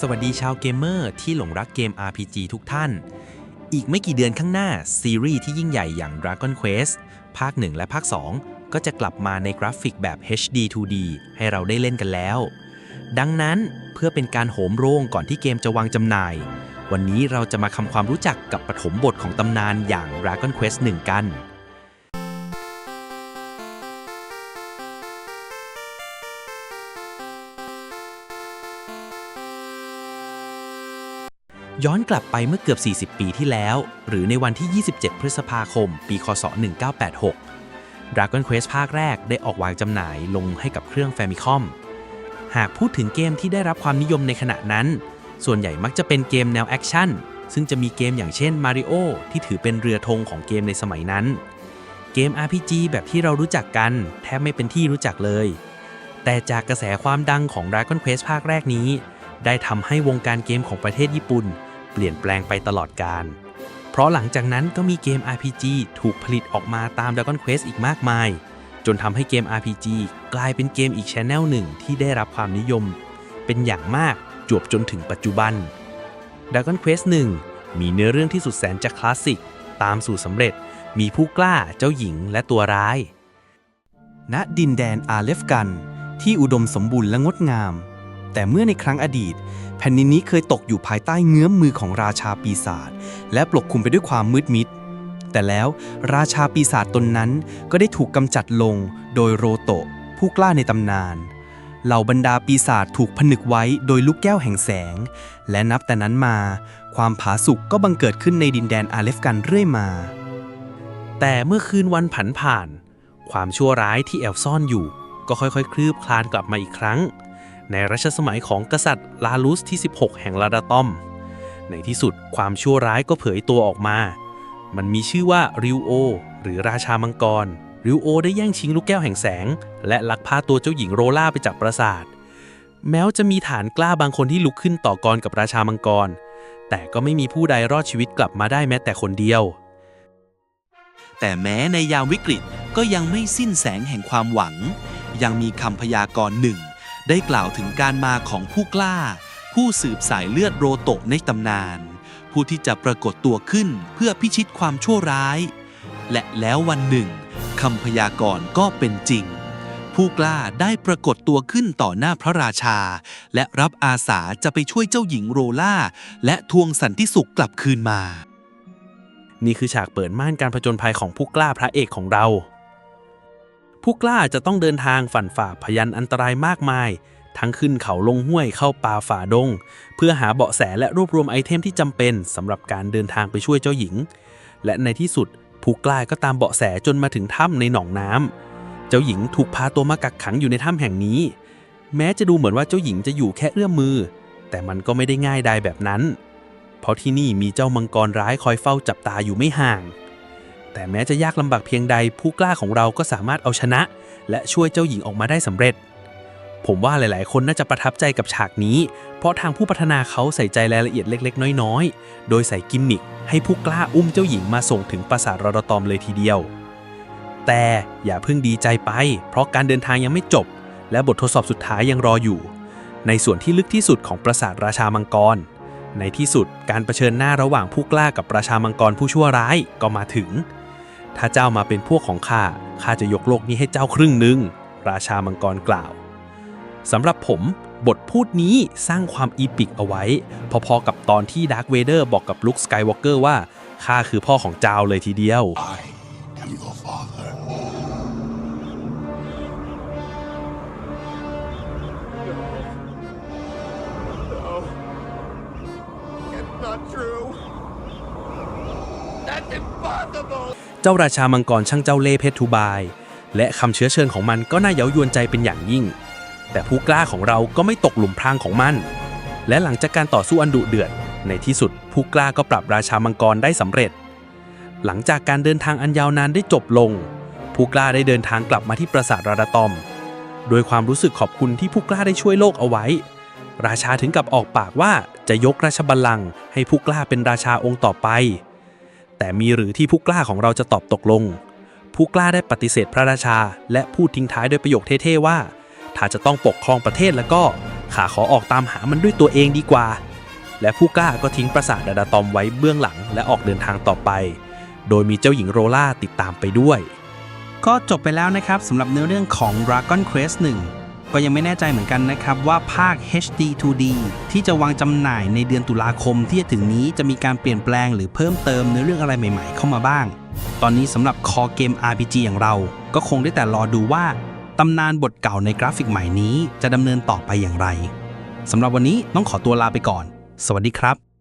สวัสดีชาวเกมเมอร์ที่หลงรักเกม RPG ทุกท่าน อีกไม่กี่เดือนข้างหน้า ซีรีส์ที่ยิ่งใหญ่อย่าง Dragon Quest ภาค 1 และภาค 2 ก็จะกลับมาในกราฟิกแบบ HD 2D ให้เราได้เล่นกันแล้ว ดังนั้นเพื่อเป็นการโหมโรงก่อนที่เกมจะวางจำหน่าย วันนี้เราจะมาทำความรู้จักกับปฐมบทของตำนานอย่าง Dragon Quest 1 กัน ย้อนกลับไปเมื่อเกือบ 40 ปีที่แล้ว หรือในวันที่ 27 พฤษภาคม ปี คศ 1986 Dragon Quest ภาคแรกได้ออกวางจำหน่ายลงให้กับเครื่อง Famicom หากพูดถึงเกมที่ได้รับความนิยมในขณะนั้น ส่วนใหญ่มักจะเป็นเกมแนวแอคชั่น ซึ่งจะมีเกมอย่างเช่น Mario ที่ถือเป็นเรือธงของเกมในสมัยนั้น เกม RPG แบบที่เรารู้จักกัน แทบไม่เป็นที่รู้จักเลย แต่จากกระแสความดังของ Dragon Quest ภาคแรกนี้ ได้ทำให้วงการเกมของประเทศญี่ปุ่น เปลี่ยนแปลงไปตลอดกาลเพราะหลังจากนั้นก็มีเกม RPG ถูกผลิตออกมาตาม Dragon Quest อีกมากมาย จนทำให้เกม RPG กลายเป็นเกมอีกชแนลหนึ่งที่ได้รับความนิยม เป็นอย่างมากจวบจนถึงปัจจุบัน Dragon Quest 1 มีเนื้อเรื่องที่สุดแสนจะคลาสสิก ตามสู่สำเร็จ มีผู้กล้า เจ้าหญิง และตัวร้าย ณ ดินแดนอาเลฟกัน ที่อุดมสมบูรณ์และงดงาม แต่เมื่อในครั้งอดีต แผ่นดินนี้เคยตกอยู่ภายใต้เงื้อมมือของราชาปีศาจและปกคลุมไปด้วยความมืดมิด แต่แล้วราชาปีศาจตนนั้นก็ได้ถูกกำจัดลงโดยโรโตะ ผู้กล้าในตำนาน เหล่าบรรดาปีศาจถูกผนึกไว้โดยลูกแก้วแห่งแสง และนับแต่นั้นมา ความผาสุกก็บังเกิดขึ้นในดินแดนอาเลฟกันเรื่อยมา แต่เมื่อคืนวันผันผ่าน ความชั่วร้ายที่แอบซ่อนอยู่ ก็ค่อยๆ คลืบคลานกลับมาอีกครั้ง ในรัชสมัยของกษัตริย์ลาลุสที่ 16 แห่งลาดาตอม ในที่สุดความชั่วร้ายก็เผยตัวออกมา มันมีชื่อว่าริวโอ หรือราชามังกร ริวโอได้แย่งชิงลูกแก้วแห่งแสง และลักพาตัวเจ้าหญิงโรล่าไปจากปราสาท แม้ว่าจะมีฐานกล้าบางคนที่ลุกขึ้นต่อกรกับราชามังกร แต่ก็ไม่มีผู้ใดรอดชีวิตกลับมาได้แม้แต่คนเดียว แต่แม้ในยามวิกฤตก็ยังไม่สิ้นแสงแห่งความหวัง ยังมีคำพยากรณ์หนึ่ง ได้กล่าวถึงการมาของผู้กล้า ผู้สืบสายเลือดโรโตะในตำนาน ผู้ที่จะปรากฏตัวขึ้นเพื่อพิชิตความชั่วร้าย และแล้ววันหนึ่งคำพยากรณ์ก็เป็นจริง ผู้กล้าได้ปรากฏตัวขึ้นต่อหน้าพระราชา และรับอาสาจะไปช่วยเจ้าหญิงโรล่า และทวงสันติสุขกลับคืนมา นี่คือฉากเปิดม่านการผจญภัยของผู้กล้าพระเอกของเรา ผู้กล้าจะต้องเดินทางฝันฝ่าพยันอันตรายมากมาย ทั้งขึ้นเขาลงห้วยเข้าป่าฝ่าดง เพื่อหาเบาะแสและรวบรวมไอเทมที่จำเป็นสำหรับการเดินทางไปช่วยเจ้าหญิง และในที่สุดผู้กล้าก็ตามเบาะแสจนมาถึงถ้ำในหนองน้ำเจ้าหญิงถูกพาตัวมากักขังอยู่ในถ้ำแห่งนี้ แม้จะดูเหมือนว่าเจ้าหญิงจะอยู่แค่เอื้อมมือ แต่มันก็ไม่ได้ง่ายดายแบบนั้น เพราะที่นี่มีเจ้ามังกรร้ายคอยเฝ้าจับตาอยู่ไม่ห่าง แต่แม้จะยากลำบากเพียงใดผู้กล้าของเราก็สามารถเอาชนะ และช่วยเจ้าหญิงออกมาได้สำเร็จ ผมว่าหลายๆ คนน่าจะประทับใจกับฉากนี้ เพราะทางผู้พัฒนาเขาใส่ใจรายละเอียดเล็ก ๆ น้อยๆ โดยใส่กิมมิคให้ผู้กล้าอุ้มเจ้าหญิงมาส่งถึงปราสาทรอดตอมเลยทีเดียว แต่อย่าเพิ่งดีใจไป เพราะการเดินทางยังไม่จบ และบททดสอบสุดท้ายยังรออยู่ ในส่วนที่ลึกที่สุดของปราสาทราชามังกรในที่สุดการเผชิญหน้าระหว่างผู้กล้ากับราชามังกรผู้ชั่วร้ายก็มาถึง ถ้าเจ้ามาเป็นพวกของข้า ข้าจะยกโลกนี้ให้เจ้าครึ่งหนึ่ง ราชามังกรกล่าว สำหรับผมบทพูดนี้สร้างความอีปิกเอาไว้ พอๆกับตอนที่ดาร์ v เวเดอร์บอกกับลุคสกายวอล์กเกอร์ว่าข้าคือพ่อของเจ้าเลยทีเดียว not true. That's impossible. เจ้าราชามังกรช่างเจ้าเล่ห์เพชรทูบาย และคำเชื้อเชิญของมันก็น่าเย้ายวนใจเป็นอย่างยิ่ง แต่ผู้กล้าของเราก็ไม่ตกหลุมพรางของมัน และหลังจากการต่อสู้อันดุเดือด ในที่สุดผู้กล้าก็ปรับราชามังกรได้สำเร็จ หลังจากการเดินทางอันยาวนานได้จบลง ผู้กล้าได้เดินทางกลับมาที่ปราสาทราดาตอม โดยความรู้สึกขอบคุณที่ผู้กล้าได้ช่วยโลกเอาไว้ ราชาถึงกับออกปากว่าจะยกราชบัลลังก์ให้ผู้กล้าเป็นราชาองค์ต่อไป แต่มีหรือที่ผู้กล้าของเราจะตอบตกลง ผู้กล้าได้ปฏิเสธพระราชา และพูดทิ้งท้ายด้วยประโยคเท่ๆว่า ถ้าจะต้องปกครองประเทศแล้วก็ข้าขอออกตามหามันด้วยตัวเองดีกว่า และผู้กล้าก็ทิ้งปราสาทดาดาตอมไว้เบื้องหลังและออกเดินทางต่อไป โดยมีเจ้าหญิงโรล่าติดตามไปด้วย ก็จบไปแล้วนะครับสำหรับเนื้อเรื่องของ Dragon Quest 1 ก็ยังไม่แน่ใจเหมือนกันนะครับว่าภาค HD 2D ที่จะวางจำหน่ายในเดือนตุลาคมที่จะถึงนี้จะมีการเปลี่ยนแปลงหรือเพิ่มเติมเนื้อเรื่องอะไรใหม่ๆ เข้ามาบ้าง ตอนนี้สำหรับคอเกม RPG อย่างเรา ก็คงได้แต่รอดูว่าตำนานบทเก่าในกราฟิกใหม่นี้จะดำเนินต่อไปอย่างไรสำหรับวันนี้ต้องขอตัวลาไปก่อน สวัสดีครับ